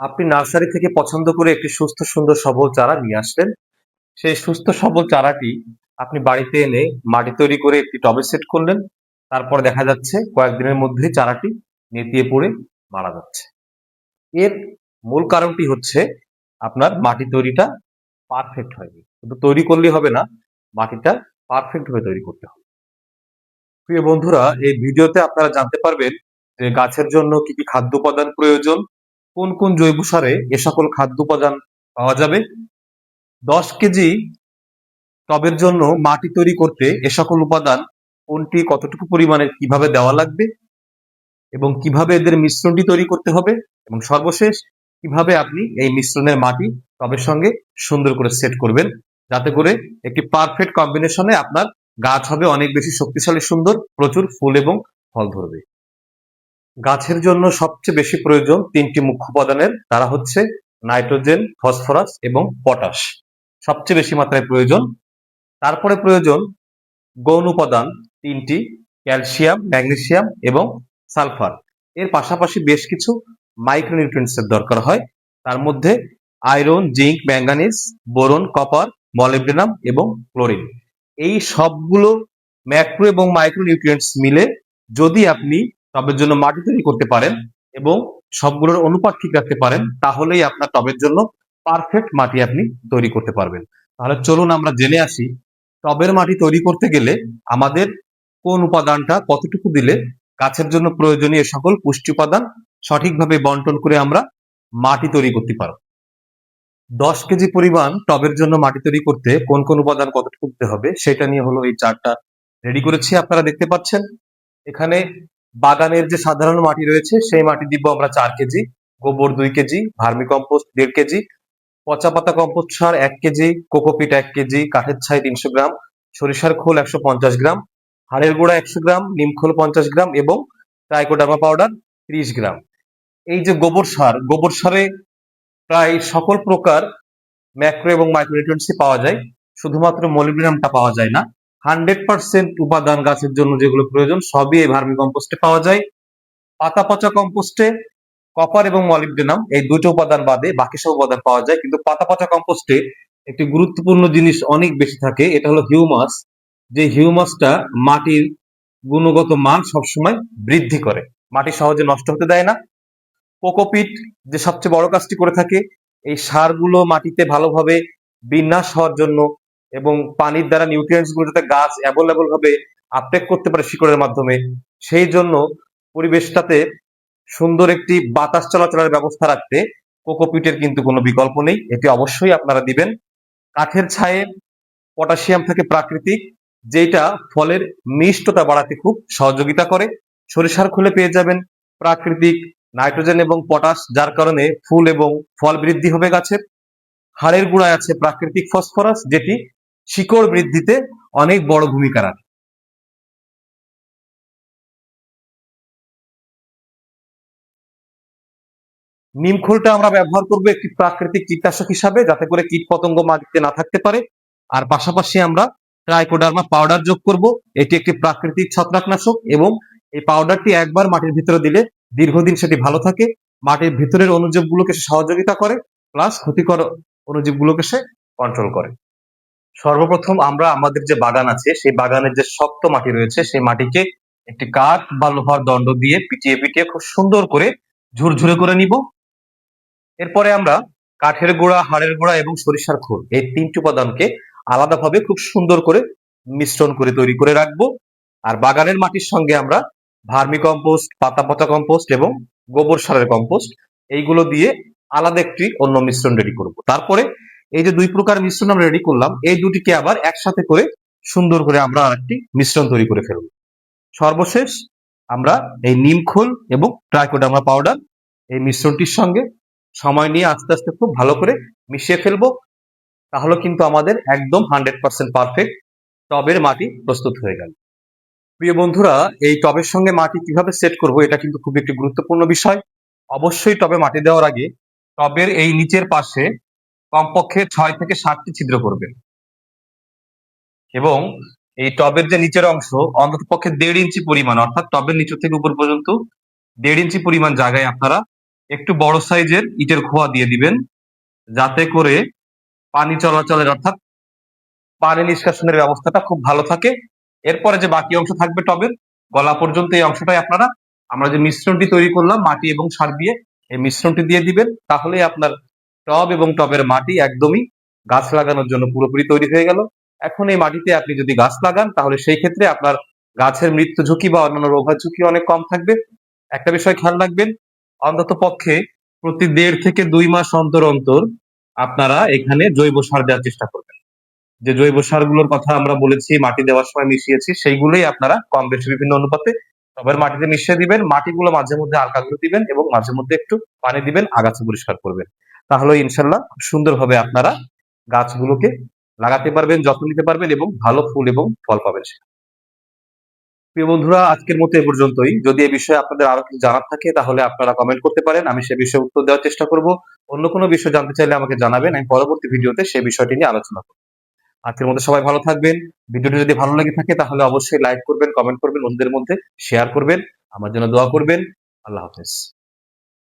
আপনি নার্সারি থেকে পছন্দ করে একটি সুস্থ, সুন্দর সবল চারা নিয়ে আসলেন। সেই সুস্থ, সবল চারাটি আপনি বাড়িতে এনে মাটি তৈরি করে একটি টবে সেট করলেন। তারপর দেখা যাচ্ছে কয়েকদিনের মধ্যে চারাটি নেতিয়ে পড়ে মারা যাচ্ছে। এর মূল কারণটি হচ্ছে আপনার মাটি তৈরিটা পারফেক্ট হয়নি। কিন্তু তৈরি করলেই হবে না, মাটিটা পারফেক্ট ভাবে তৈরি করতে হবে। প্রিয় বন্ধুরা, এই ভিডিওতে আপনারা জানতে পারবেন যে গাছের জন্য কি কি খাদ্য উপাদান প্রয়োজন কোন কোন জৈব সারে এ সকল খাদ্য উপাদান পাওয়া যাবে? দশ কেজি টবের জন্য মাটি তৈরি করতে এ সকল উপাদান কোনটি, কতটুকু পরিমাণে, কীভাবে দেওয়া লাগবে? এবং কীভাবে এদের মিশ্রণটি তৈরি করতে হবে? এবং সর্বশেষ, কীভাবে আপনি এই মিশ্রণের মাটি টবের সঙ্গে সুন্দর করে সেট করবেন? যাতে করে একটি পারফেক্ট কম্বিনেশনে আপনার গাছ হবে অনেক বেশি শক্তিশালী, সুন্দর, প্রচুর ফুল এবং ফল ধরবে। গাছের জন্য সবচেয়ে বেশি প্রয়োজন তিনটি মুখ্য উপাদানের, তারা হচ্ছে নাইট্রোজেন, ফসফরাস এবং পটাশ। সবচেয়ে বেশি মাত্রায় প্রয়োজন। তারপরে প্রয়োজন গৌণ উপাদান তিনটি, ক্যালসিয়াম, ম্যাগনেসিয়াম এবং সালফার। এর পাশাপাশি বেশ কিছু মাইক্রোনিউট্রিয়েন্টসের দরকার হয়। তার মধ্যে iron, zinc, manganese, boron, copper, molybdenum এবং ক্লোরিন। এই সবগুলো ম্যাক্রো এবং মাইক্রোনিউট্রিয়েন্টস মিলে যদি আপনি টবের জন্য মাটি তৈরি করতে পারেন এবং সবগুলোর অনুপাত ঠিক রাখতে পারেন, তাহলেই আপনার টবের জন্য পারফেক্ট মাটি আপনি তৈরি করতে পারবেন। তাহলে চলুন আমরা জেনে আসি টবের মাটি তৈরি করতে গেলে আমাদের কোন উপাদানটা কতটুকু দিলে গাছের জন্য প্রয়োজনীয় সকল পুষ্টি উপাদান সঠিকভাবে বন্টন করে আমরা মাটি তৈরি করতে পারব? দশ কেজি পরিমাণ টবের জন্য মাটি তৈরি করতে কোন কোন উপাদান কতটুকু দিতে হবে, সেটা নিয়ে হলো এই চারটা রেডি করেছি, আপনারা দেখতে পাচ্ছেন। এখানে বাগানের যে সাধারণ মাটি রয়েছে, সেই মাটি দিব আমরা চার কেজি, গোবর দুই কেজি ভার্মি কম্পোস্ট দেড় কেজি, পচা পাতা কম্পোস্ট সার এক কেজি, কোকোপিট এক কেজি, কাঠের ছাই তিনশো গ্রাম, সরিষার খোল একশো পঞ্চাশ গ্রাম, হাড়ের গুঁড়া একশো গ্রাম নিমখোল পঞ্চাশ গ্রাম এবং ট্রাইকোডার্মা পাউডার ত্রিশ গ্রাম। এই যে গোবর সার, গোবর সারে প্রায় সকল প্রকার ম্যাক্রো এবং মাইক্রোনিউট্রিয়েন্টসই পাওয়া যায়, শুধুমাত্র মলিবডিনামটা পাওয়া যায় না। হান্ড্রেড পার্সেন্ট উপাদান গাছের জন্য যেগুলো প্রয়োজন, সবই এই ভার্মি কম্পোস্টে পাওয়া যায়। পাতা পচা কম্পোস্টে কপার এবং মলিবডেনাম এই দুটো উপাদান বাদে বাকি সব উপাদান পাওয়া যায়। কিন্তু পাতা পচা কম্পোস্টে একটি গুরুত্বপূর্ণ জিনিস অনেক বেশি থাকে, এটা হলো হিউমাস। যে হিউমাসটা মাটির গুণগত মান সবসময় বৃদ্ধি করে। মাটি সহজে নষ্ট হতে দেয় না। কোকোপিট যে সবচেয়ে বড় কাজটি করে থাকে, এই সারগুলো মাটিতে ভালোভাবে বিন্যাস হওয়ার জন্য এবং পানির দ্বারা নিউট্রিয়েন্টসগুলো যাতে গাছ অ্যাভেলেবল ভাবে আপটেক করতে পারে শিকড়ের মাধ্যমে, সেই জন্য পরিবেশটাতে সুন্দর একটি বাতাস চলাচলের ব্যবস্থা রাখতে কোকোপিটের কিন্তু কোনো বিকল্প নেই। এটি অবশ্যই আপনারা দিবেন। কাঠের ছায়ে পটাশিয়াম থাকে প্রাকৃতিক যেটা ফলের মিষ্টতা বাড়াতে খুব সহযোগিতা করে। সরিষার খুলে পেয়ে যাবেন প্রাকৃতিক নাইট্রোজেন এবং পটাশ, যার কারণে ফুল এবং ফল বৃদ্ধি হবে গাছের। হাড়ের গুঁড়ায় আছে প্রাকৃতিক ফসফরাস, যেটি শিকড় বৃদ্ধিতে অনেক বড় ভূমিকা রাখে। নিমখোলটা আমরা ব্যবহার করব একটি প্রাকৃতিক কীটনাশক হিসাবে, যাতে করে কীট পতঙ্গ মাটিতে না থাকতে পারে। আর পাশাপাশি আমরা ট্রাইকোডার্মা পাউডার যোগ করব। এটি একটি প্রাকৃতিক ছত্রাকনাশক এবং এই পাউডারটি একবার মাটির ভিতরে দিলে দীর্ঘদিন সেটি ভালো থাকে। মাটির ভিতরের অনুজীবগুলোকে সে সহযোগিতা করে, প্লাস ক্ষতিকর অনুজীবগুলোকে সে কন্ট্রোল করে। সর্বপ্রথম আমরা আমাদের যে বাগান আছে, সেই বাগানের যে শক্ত মাটি রয়েছে, সেই মাটিকে একটি কাঠ বা লোহার দণ্ড দিয়ে পিটিয়ে পিটিয়ে খুব সুন্দর করে ঝুরঝুরে করে নিব। এরপরে আমরা কাঠের গোড়া, হাড়ের গোড়া এবং সরিষার খোল এই তিনটি উপাদানকে আলাদাভাবে খুব সুন্দর করে মিশ্রণ করে তৈরি করে রাখব। আর বাগানের মাটির সঙ্গে আমরা ভার্মি কম্পোস্ট পাতা পাতা কম্পোস্ট এবং গোবর সারের কম্পোস্ট, এইগুলো দিয়ে আলাদা একটি অন্য মিশ্রণ রেডি করব। তারপরে এই যে দুই প্রকার মিশ্রণ আমরা রেডি করলাম, এই দুটিকে আবার একসাথে করে সুন্দর করে আমরা আরেকটি মিশ্রণ তৈরি করে ফেলব। সর্বশেষ আমরা এই নিমখোল এবং ট্রাইকোডার্মা পাউডার এই মিশ্রণটির সঙ্গে সময় নিয়ে আস্তে আস্তে খুব ভালো করে মিশিয়ে ফেলব। তাহলে কিন্তু আমাদের একদম হান্ড্রেড পার্সেন্ট পারফেক্ট টবের মাটি প্রস্তুত হয়ে গেল। প্রিয় বন্ধুরা, এই টবের সঙ্গে মাটি কীভাবে সেট করব এটা কিন্তু খুব একটি গুরুত্বপূর্ণ বিষয়। অবশ্যই টবে মাটি দেওয়ার আগে টবের এই নিচের পাশে কমপক্ষে ছয় থেকে সাতটি ছিদ্র করবেন এবং এই টবের যে নিচের অংশ, অন্তত পক্ষে দেড় ইঞ্চি পরিমাণ, অর্থাৎ টবের নিচু থেকে উপর পর্যন্ত দেড় ইঞ্চি পরিমাণ জায়গায় আপনারা একটু বড় সাইজের ইটের খোয়া দিয়ে দিবেন, যাতে করে পানি চলাচলের অর্থাৎ পানি নিষ্কাশনের ব্যবস্থাটা খুব ভালো থাকে। এরপরে যে বাকি অংশ থাকবে টবের, গলা পর্যন্ত এই অংশটাই আপনারা, আমরা যে মিশ্রণটি তৈরি করলাম, মাটি এবং সার দিয়ে এই মিশ্রণটি দিয়ে দিবেন তাহলে আপনার টব এবং টবের মাটি একদমই গাছ লাগানোর জন্য পুরোপুরি তৈরি হয়ে গেল। এখন এই মাটিতে আপনি যদি গাছ লাগান, তাহলে সেই ক্ষেত্রে আপনার গাছের মৃত্যু ঝুঁকি বা অন্যান্য রোগের ঝুঁকি অনেক কম থাকবে। একটা বিষয় খেয়াল রাখবেন, অন্তত পক্ষে প্রতি দেড় থেকে দুই মাস অন্তর অন্তর আপনারা এখানে জৈব সার দেওয়ার চেষ্টা করবেন। যে জৈব সারগুলোর কথা আমরা বলেছি, মাটি দেওয়ার সময় মিশিয়েছি, সেইগুলোই আপনারা কম বেশি বিভিন্ন অনুপাতে টবের মাটিতে মিশিয়ে দিবেন। মাটিগুলো মাঝে মধ্যে আলকাগুলো দিবেন এবং মাঝে মধ্যে একটু পানি দিবেন, আগাছা পরিষ্কার করবেন। তাহলে ইনশাল্লাহ সুন্দরভাবে আপনারা গাছগুলোকে লাগাতে পারবেন, যত্ন নিতে পারবেন এবং ভালো ফুল এবং ফল পাবেন প্রিয় বন্ধুরা, আজকের মতো এ পর্যন্তই। যদি এই বিষয়ে আপনাদের আরও কিছু জানার থাকে, তাহলে আপনারা কমেন্ট করতে পারেন। আমি সে বিষয়ে উত্তর দেওয়ার চেষ্টা করব। অন্য কোনো বিষয় জানতে চাইলে আমাকে জানাবেন। আমি পরবর্তী ভিডিওতে সেই বিষয়টি নিয়ে আলোচনা করব। আজকের মধ্যে সবাই ভালো থাকবেন। ভিডিওটি যদি ভালো লেগে থাকে, তাহলে অবশ্যই লাইক করবেন কমেন্ট করবেন, অন্যদের মধ্যে শেয়ার করবেন। আমার জন্য দোয়া করবেন। আল্লাহ হাফেজ।